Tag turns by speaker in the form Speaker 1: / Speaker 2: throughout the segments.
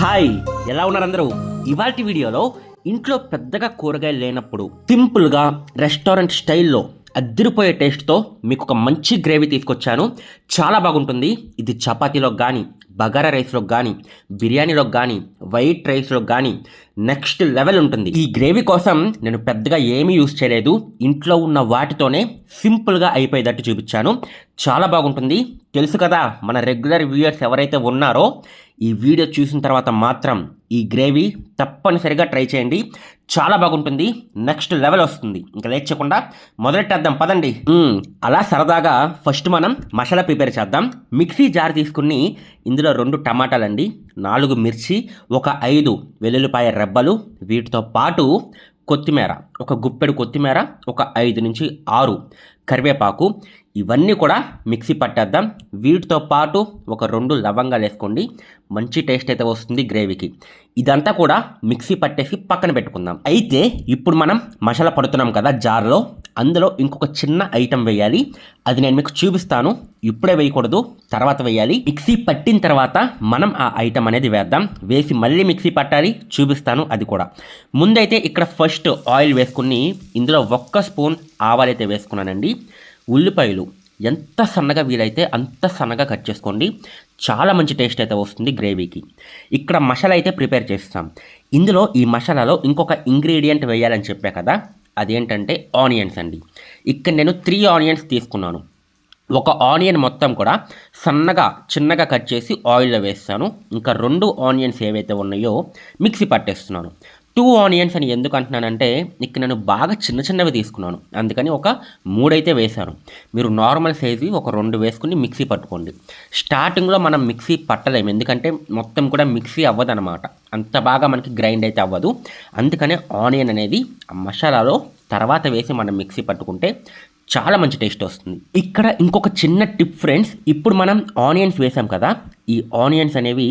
Speaker 1: Hi ఎలా ఉన్నారు అందరూ? ఇవాల్టి వీడియోలో ఇంట్లో పెద్దగా కూరగాయలు లేనప్పుడు సింపుల్గా రెస్టారెంట్ స్టైల్లో అద్దరిపోయే టేస్ట్తో మీకు ఒక మంచి గ్రేవీ తీసుకొచ్చాను. చాలా బాగుంటుంది. ఇది చపాతీలో కానీ బగారా రైస్లో కానీ బిర్యానీలో కానీ వైట్ రైస్లో కానీ నెక్స్ట్ లెవెల్ ఉంటుంది. ఈ గ్రేవీ కోసం నేను పెద్దగా ఏమీ యూస్ చేయలేదు. ఇంట్లో ఉన్న వాటితోనే సింపుల్గా అయిపోయేటట్టు చూపించాను. చాలా బాగుంటుంది. తెలుసు కదా మన రెగ్యులర్ వ్యూయర్స్ ఎవరైతే ఉన్నారో ఈ వీడియో చూసిన తర్వాత మాత్రం ఈ గ్రేవీ తప్పనిసరిగా ట్రై చేయండి. చాలా బాగుంటుంది. నెక్స్ట్ లెవెల్ వస్తుంది. ఇంకా లేట్ చేయకుండా మొదలెట్టేద్దాం. పదండి. అలా సరదాగా ఫస్ట్ మనం మసాలా ప్రిపేర్ చేద్దాం. మిక్సీ జార్ తీసుకుని ఇందులో రెండు టమాటాలండి నాలుగు మిర్చి ఒక ఐదు వెల్లుల్లిపాయ రెబ్బలు వీటితో పాటు కొత్తిమీర ఒక గుప్పెడు కొత్తిమీర ఒక ఐదు నుంచి ఆరు కరివేపాకు ఇవన్నీ కూడా మిక్సీ పట్టేద్దాం. వీటితో పాటు ఒక రెండు లవంగాలు వేసుకోండి. మంచి టేస్ట్ అయితే వస్తుంది గ్రేవీకి. ఇదంతా కూడా మిక్సీ పట్టేసి పక్కన పెట్టుకుందాం. అయితే ఇప్పుడు మనం మసాలా పడుతున్నాం కదా జార్లో. అందులో ఇంకొక చిన్న ఐటెం వేయాలి. అది నేను మీకు చూపిస్తాను. ఇప్పుడే వేయకూడదు తర్వాత వేయాలి. మిక్సీ పట్టిన తర్వాత మనం ఆ ఐటెం అనేది వేద్దాం. వేసి మళ్ళీ మిక్సీ పట్టాలి. చూపిస్తాను అది కూడా. ముందైతే ఇక్కడ ఫస్ట్ ఆయిల్ వేసుకుని ఇందులో ఒక్క స్పూన్ ఆవాలైతే వేసుకున్నానండి. ఉల్లిపాయలు ఎంత సన్నగా వీలైతే అంత సన్నగా కట్ చేసుకోండి. చాలా మంచి టేస్ట్ అయితే వస్తుంది గ్రేవీకి. ఇక్కడ మసాలా అయితే ప్రిపేర్ చేస్తాం. ఇందులో ఈ మసాలాలో ఇంకొక ఇంగ్రీడియంట్ వేయాలని చెప్పా కదా అదేంటంటే ఆనియన్స్ అండి. ఇక్కడ నేను త్రీ ఆనియన్స్ తీసుకున్నాను. ఒక ఆనియన్ మొత్తం కూడా సన్నగా చిన్నగా కట్ చేసి ఆయిల్లో వేస్తాను. ఇంకా రెండు ఆనియన్స్ ఏవైతే ఉన్నాయో మిక్సీ పట్టేస్తున్నాను. టూ ఆనియన్స్ అని ఎందుకు అంటున్నానంటే ఇక్కడ నేను బాగా చిన్న చిన్నవి తీసుకున్నాను. అందుకని ఒక మూడైతే వేశాను. మీరు నార్మల్ సైజు ఒక రెండు వేసుకుని మిక్సీ పట్టుకోండి. స్టార్టింగ్లో మనం మిక్సీ పట్టలేము. ఎందుకంటే మొత్తం కూడా మిక్సీ అవ్వదనమాట అంత బాగా మనకి గ్రైండ్ అయితే అవ్వదు. అందుకనే ఆనియన్ అనేది మసాలాలో తర్వాత వేసి మనం మిక్సీ పట్టుకుంటే చాలా మంచి టేస్ట్ వస్తుంది. ఇక్కడ ఇంకొక చిన్న టిప్ ఫ్రెండ్స్ ఇప్పుడు మనం ఆనియన్స్ వేసాం కదా ఈ ఆనియన్స్ అనేవి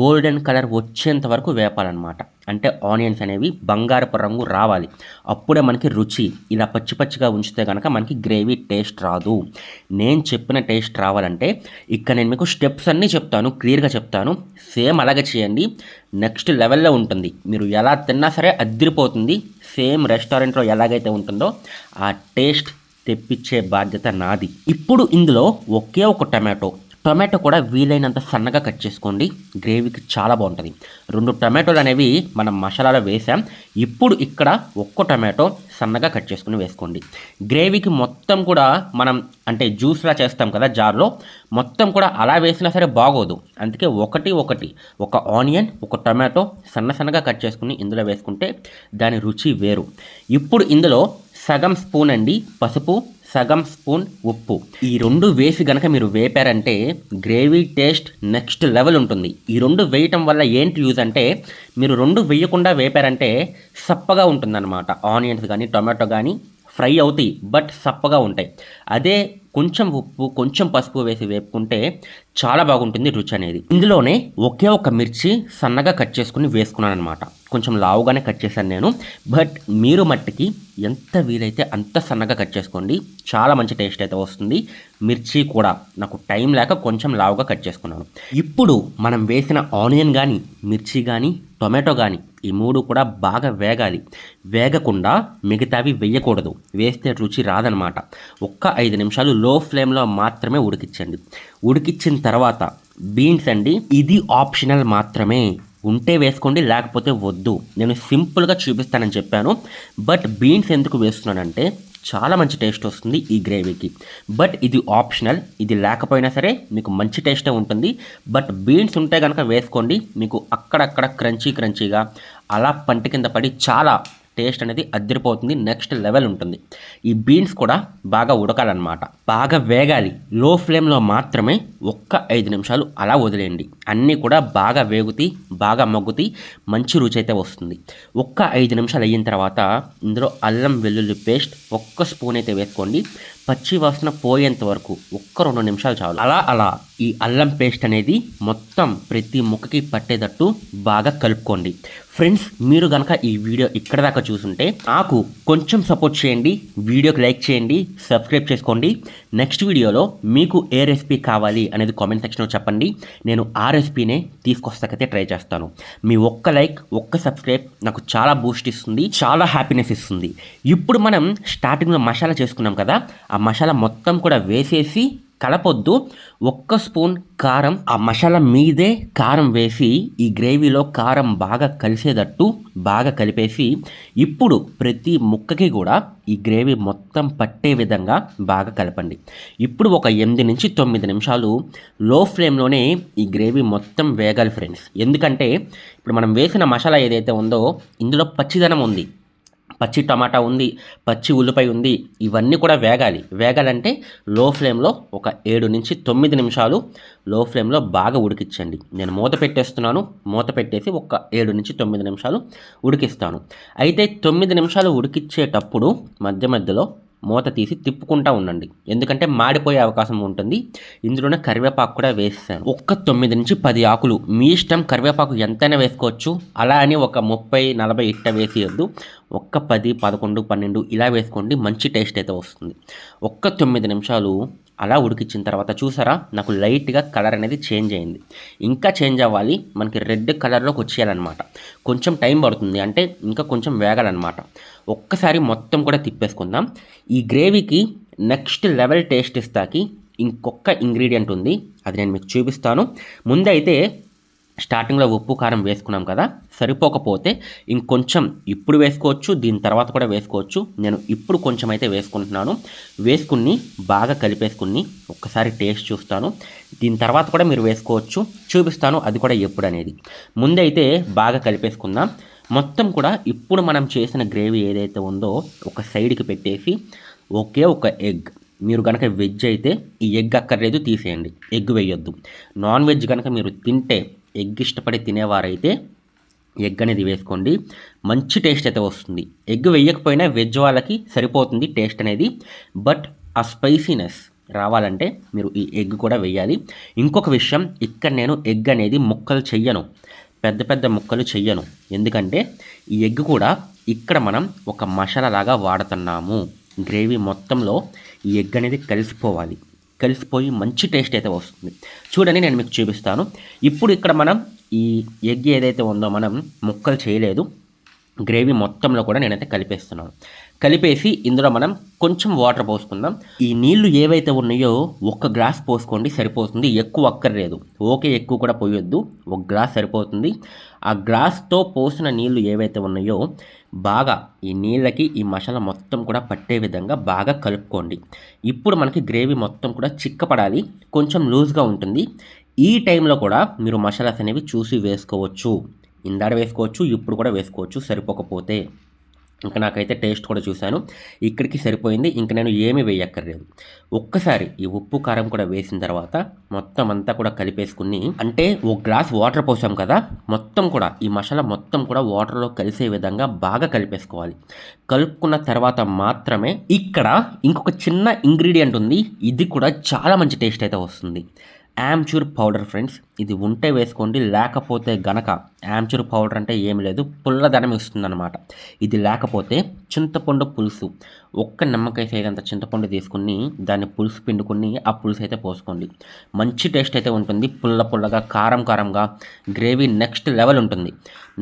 Speaker 1: గోల్డెన్ కలర్ వచ్చేంత వరకు వేపాలన్నమాట. అంటే ఆనియన్స్ అనేవి బంగారపు రంగు రావాలి. అప్పుడే మనకి రుచి ఇలా పచ్చి పచ్చిగా ఉంచితే కనుక మనకి గ్రేవీ టేస్ట్ రాదు. నేను చెప్పిన టేస్ట్ రావాలంటే ఇక్కడ నేను మీకు స్టెప్స్ అన్నీ చెప్తాను క్లియర్గా చెప్తాను. సేమ్ అలాగే చేయండి. నెక్స్ట్ లెవెల్లో ఉంటుంది. మీరు ఎలా తిన్నా సరే అద్దరిపోతుంది సేమ్ రెస్టారెంట్లో ఎలాగైతే ఉంటుందో ఆ టేస్ట్ తెప్పించే బాధ్యత నాది. ఇప్పుడు ఇందులో ఒకే ఒక టమాటో టొమాటో కూడా వీలైనంత సన్నగా కట్ చేసుకోండి. గ్రేవీకి చాలా బాగుంటుంది. రెండు టమాటోలు అనేవి మనం మసాలాలో వేసాం. ఇప్పుడు ఇక్కడ ఒక్క టమాటో సన్నగా కట్ చేసుకుని వేసుకోండి. గ్రేవీకి మొత్తం కూడా మనం అంటే జ్యూస్లా చేస్తాం కదా జార్లో మొత్తం కూడా అలా వేసినా సరే బాగోదు. అందుకే ఒకటి ఒకటి ఒక ఆనియన్ ఒక టమాటో సన్న సన్నగా కట్ చేసుకుని ఇందులో వేసుకుంటే దాని రుచి వేరు. ఇప్పుడు ఇందులో సగం స్పూన్ అండి పసుపు సగం స్పూన్ ఉప్పు. ఈ రెండు వేసి గనక మీరు వేపారంటే గ్రేవీ టేస్ట్ నెక్స్ట్ లెవెల్ ఉంటుంది. ఈ రెండు వేయటం వల్ల ఏంటి యూజ్ అంటే మీరు రెండు వేయకుండా వేపారంటే సప్పగా ఉంటుందన్నమాట. ఆనియన్స్ కానీ టొమాటో కానీ ఫ్రై అవుతాయి బట్ సప్పగా ఉంటాయి. అదే కొంచెం ఉప్పు కొంచెం పసుపు వేసి వేపుకుంటే చాలా బాగుంటుంది రుచి అనేది. ఇందులోనే ఒకే ఒక మిర్చి సన్నగా కట్ చేసుకుని వేసుకున్నాను అనమాట కొంచెం లావుగానే కట్ చేశాను నేను. బట్ మీరు మట్టికి ఎంత వీలైతే అంత సన్నగా కట్ చేసుకోండి. చాలా మంచి టేస్ట్ అయితే వస్తుంది. మిర్చి కూడా నాకు టైం లేక కొంచెం లావుగా కట్ చేసుకున్నాను. ఇప్పుడు మనం వేసిన ఆనియన్ కానీ మిర్చి కానీ టొమాటో కానీ ఈ మూడు కూడా బాగా వేగాలి. వేగకుండా మిగతావి వేయకూడదు. వేస్తే రుచి రాదనమాట. ఒక్క ఐదు నిమిషాలు లో ఫ్లేమ్లో మాత్రమే ఉడికించండి. ఉడికించిన తర్వాత బీన్స్ అండి ఇది ఆప్షనల్ మాత్రమే. ఉంటే వేసుకోండి లేకపోతే వద్దు. నేను సింపుల్గా చూపిస్తానని చెప్పాను. బట్ బీన్స్ ఎందుకు వేస్తున్నానంటే చాలా మంచి టేస్ట్ వస్తుంది ఈ గ్రేవీకి. బట్ ఇది ఆప్షనల్ ఇది లేకపోయినా సరే మీకు మంచి టేస్టే ఉంటుంది. బట్ బీన్స్ ఉంటే కనుక వేసుకోండి మీకు అక్కడక్కడ క్రంచీ క్రంచీగా అలా పంట కింద పడి చాలా టేస్ట్ అనేది అద్దరిపోతుంది నెక్స్ట్ లెవెల్ ఉంటుంది. ఈ బీన్స్ కూడా బాగా ఉడకాలన్నమాట. బాగా వేగాలి. లో ఫ్లేమ్లో మాత్రమే ఒక్క ఐదు నిమిషాలు అలా వదిలేయండి. అన్నీ కూడా బాగా వేగుతాయి బాగా మగ్గుతాయి మంచి రుచి అయితే వస్తుంది. ఒక్క ఐదు నిమిషాలు అయిన తర్వాత ఇందులో అల్లం వెల్లుల్లి పేస్ట్ ఒక్క స్పూన్ అయితే వేసుకోండి. పచ్చి వాసన పోయేంత వరకు ఒక్క రెండు నిమిషాలు చాలు. అలా అలా ఈ అల్లం పేస్ట్ అనేది మొత్తం ప్రతి ముక్కకి పట్టేటట్టు బాగా కలుపుకోండి. ఫ్రెండ్స్ మీరు కనుక ఈ వీడియో ఇక్కడ దాకా చూసుంటే నాకు కొంచెం సపోర్ట్ చేయండి. వీడియోకి లైక్ చేయండి సబ్స్క్రైబ్ చేసుకోండి. నెక్స్ట్ వీడియోలో మీకు ఏ రెసిపీ కావాలి అనేది కామెంట్ సెక్షన్లో చెప్పండి. నేను ఆ రెసిపీనే తీసుకొస్తాకైతే ట్రై చేస్తాను. మీ ఒక్క లైక్ ఒక్క సబ్స్క్రైబ్ నాకు చాలా బూస్ట్ ఇస్తుంది చాలా హ్యాపీనెస్ ఇస్తుంది. ఇప్పుడు మనం స్టార్టింగ్లో మసాలా చేసుకున్నాం కదా ఆ మసాలా మొత్తం కూడా వేసేసి కలపొద్దు. ఒక్క స్పూన్ కారం ఆ మసాలా మీదే కారం వేసి ఈ గ్రేవీలో కారం బాగా కలిసేటట్టు బాగా కలిపేసి ఇప్పుడు ప్రతి ముక్కకి కూడా ఈ గ్రేవీ మొత్తం పట్టే విధంగా బాగా కలపండి. ఇప్పుడు ఒక ఎనిమిది నుంచి తొమ్మిది నిమిషాలు లో ఫ్లేమ్లోనే ఈ గ్రేవీ మొత్తం వేగాలి ఫ్రెండ్స్. ఎందుకంటే ఇప్పుడు మనం వేసిన మసాలా ఏదైతే ఉందో ఇందులో పచ్చిదనం ఉంది. పచ్చి టమాటా ఉంది పచ్చి ఉల్లిపాయ ఉంది ఇవన్నీ కూడా వేగాలి. వేగాలంటే లో ఫ్లేమ్లో ఒక ఏడు నుంచి తొమ్మిది నిమిషాలు లో ఫ్లేమ్లో బాగా ఉడికించండి. నేను మూత పెట్టేస్తున్నాను. మూత పెట్టేసి ఒక ఏడు నుంచి తొమ్మిది నిమిషాలు ఉడికిస్తాను. అయితే తొమ్మిది నిమిషాలు ఉడికిచ్చేటప్పుడు మధ్య మధ్యలో మూత తీసి తిప్పుకుంటా ఉండండి. ఎందుకంటే మాడిపోయే అవకాశం ఉంటుంది. ఇందులోనే కరివేపాకు కూడా వేస్తాను ఒక్క తొమ్మిది నుంచి పది ఆకులు. మీ ఇష్టం కరివేపాకు ఎంతైనా వేసుకోవచ్చు. అలా అని ఒక ముప్పై నలభై ఇట్ట వేసేయద్దు. ఒక్క పది పదకొండు పన్నెండు ఇలా వేసుకోండి. మంచి టేస్ట్ అయితే వస్తుంది. ఒక్క తొమ్మిది నిమిషాలు అలా ఉడికించిన తర్వాత చూసారా? నాకు లైట్గా కలర్ అనేది చేంజ్ అయింది. ఇంకా చేంజ్ అవ్వాలి. మనకి రెడ్ కలర్లోకి వచ్చేయాలన్నమాట. కొంచెం టైం పడుతుంది. అంటే ఇంకా కొంచెం వేగాలన్నమాట. ఒక్కసారి మొత్తం కూడా తిప్పేసుకుందాం. ఈ గ్రేవీకి నెక్స్ట్ లెవెల్ టేస్ట్ ఇస్తాకి ఇంకొక ఇంగ్రీడియంట్ ఉంది. అది నేను మీకు చూపిస్తాను. ముందైతే స్టార్టింగ్లో ఉప్పు కారం వేసుకున్నాం కదా సరిపోకపోతే ఇంకొంచెం ఇప్పుడు వేసుకోవచ్చు దీని తర్వాత కూడా వేసుకోవచ్చు. నేను ఇప్పుడు కొంచెం అయితే వేసుకుంటున్నాను. వేసుకుని బాగా కలిపేసుకుని ఒక్కసారి టేస్ట్ చూస్తాను. దీని తర్వాత కూడా మీరు వేసుకోవచ్చు. చూపిస్తాను అది కూడా ఎప్పుడు అనేది. ముందైతే బాగా కలిపేసుకుందాం. మొత్తం కూడా ఇప్పుడు మనం చేసిన గ్రేవీ ఏదైతే ఉందో ఒక సైడ్కి పెట్టేసి ఒకే ఒక ఎగ్. మీరు కనుక వెజ్ అయితే ఈ ఎగ్ అక్కర్లేదు తీసేయండి. ఎగ్ వేయొద్దు. నాన్ వెజ్ కనుక మీరు తింటే ఎగ్ ఇష్టపడి తినేవారైతే ఎగ్ అనేది వేసుకోండి. మంచి టేస్ట్ అయితే వస్తుంది. ఎగ్ వేయకపోయినా వెజ్ వాళ్ళకి సరిపోతుంది టేస్ట్ అనేది. బట్ ఆ స్పైసీనెస్ రావాలంటే మీరు ఈ ఎగ్ కూడా వేయాలి. ఇంకొక విషయం ఇక్కడ నేను ఎగ్ అనేది ముక్కలు చెయ్యను. పెద్ద పెద్ద ముక్కలు చెయ్యను. ఎందుకంటే ఈ ఎగ్ కూడా ఇక్కడ మనం ఒక మసాలా లాగా వాడుతున్నాము. గ్రేవీ మొత్తంలో ఈ ఎగ్ అనేది కలిసిపోవాలి. కలిసిపోయి మంచి టేస్ట్ అయితే వస్తుంది. చూడండి నేను మీకు చూపిస్తాను. ఇప్పుడు ఇక్కడ మనం ఈ ఎగ్ ఏదైతే ఉందో మనం ముక్కలు చేయలేదు. గ్రేవీ మొత్తంలో కూడా నేనైతే కలిపేస్తున్నాను. కలిపేసి ఇందులో మనం కొంచెం వాటర్ పోసుకుందాం. ఈ నీళ్ళు ఏవైతే ఉన్నాయో ఒక్క గ్లాస్ పోసుకోండి సరిపోతుంది. ఎక్కువ అక్కర్లేదు. ఓకే ఎక్కువ కూడా పోయొద్దు. ఒక గ్లాస్ సరిపోతుంది. ఆ గ్లాస్తో పోసిన నీళ్ళు ఏవైతే ఉన్నాయో బాగా ఈ నీళ్ళకి ఈ మసాలా మొత్తం కూడా పట్టే విధంగా బాగా కలుపుకోండి. ఇప్పుడు మనకి గ్రేవీ మొత్తం కూడా చిక్కపడాలి కొంచెం లూజ్గా ఉంటుంది. ఈ టైంలో కూడా మీరు మసాలాస్ అనేవి చూసి వేసుకోవచ్చు. ఇందాడ వేసుకోవచ్చు ఇప్పుడు కూడా వేసుకోవచ్చు సరిపోకపోతే. ఇంకా నాకైతే టేస్ట్ కూడా చూశాను. ఇక్కడికి సరిపోయింది. ఇంక నేను ఏమీ వేయక్కర్లేదు. ఒక్కసారి ఈ ఉప్పు కారం కూడా వేసిన తర్వాత మొత్తం అంతా కూడా కలిపేసుకుని అంటే ఒక గ్లాస్ వాటర్ పోసాం కదా మొత్తం కూడా ఈ మసాలా మొత్తం కూడా వాటర్లో కలిసే విధంగా బాగా కలిపేసుకోవాలి. కలుపుకున్న తర్వాత మాత్రమే ఇక్కడ ఇంకొక చిన్న ఇంగ్రీడియంట్ ఉంది. ఇది కూడా చాలా మంచి టేస్ట్ అయితే వస్తుంది. Amchur powder friends. ఇది ఉంటే వేసుకోండి లేకపోతే గనక యామ్చూర్ పౌడర్ అంటే ఏమి లేదు పుల్లదనం ఇస్తుందన్నమాట. ఇది లేకపోతే చింతపండు పులుసు. ఒక్క నిమ్మకాయ సైజంత చింతపండు తీసుకుని దాన్ని పులుసు పిండుకుని ఆ పులుసు అయితే పోసుకోండి. మంచి టేస్ట్ అయితే ఉంటుంది పుల్ల పుల్లగా కారం కారంగా గ్రేవీ నెక్స్ట్ లెవెల్ ఉంటుంది.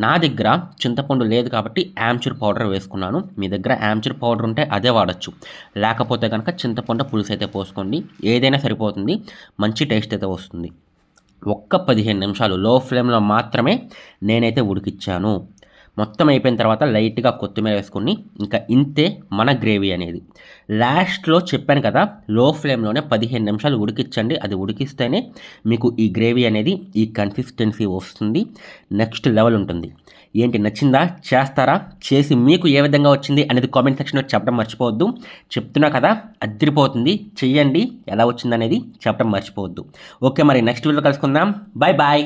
Speaker 1: నా దగ్గర చింతపండు లేదు కాబట్టి యామ్చూర్ పౌడర్ వేసుకున్నాను. మీ దగ్గర యామ్చూర్ పౌడర్ ఉంటే అదే వాడచ్చు. లేకపోతే కనుక చింతపండు పులుసు అయితే పోసుకోండి ఏదైనా సరిపోతుంది మంచి టేస్ట్ అయితే వస్తుంది. ఒక్క పదిహేను నిమిషాలు లో ఫ్లేమ్లో మాత్రమే నేనైతే ఉడికిచ్చాను. మొత్తం అయిపోయిన తర్వాత లైట్గా కొత్తిమీర వేసుకుని ఇంకా ఇంతే మన గ్రేవీ అనేది. లాస్ట్లో చెప్పాను కదా లో ఫ్లేమ్లోనే పదిహేను నిమిషాలు ఉడికించండి. అది ఉడికిస్తేనే మీకు ఈ గ్రేవీ అనేది ఈ కన్సిస్టెన్సీ వస్తుంది. నెక్స్ట్ లెవెల్ ఉంటుంది. ఏంటి నచ్చిందా? చేస్తారా? చేసి మీకు ఏ విధంగా వచ్చింది అనేది కామెంట్ సెక్షన్లో చెప్పడం మర్చిపోవద్దు. చెప్తున్నా కదా అద్దరిపోతుంది. చెయ్యండి. ఎలా వచ్చింది అనేది చెప్పడం మర్చిపోవద్దు. ఓకే మరి నెక్స్ట్ వీడియో కలుసుకుందాం. Bye bye.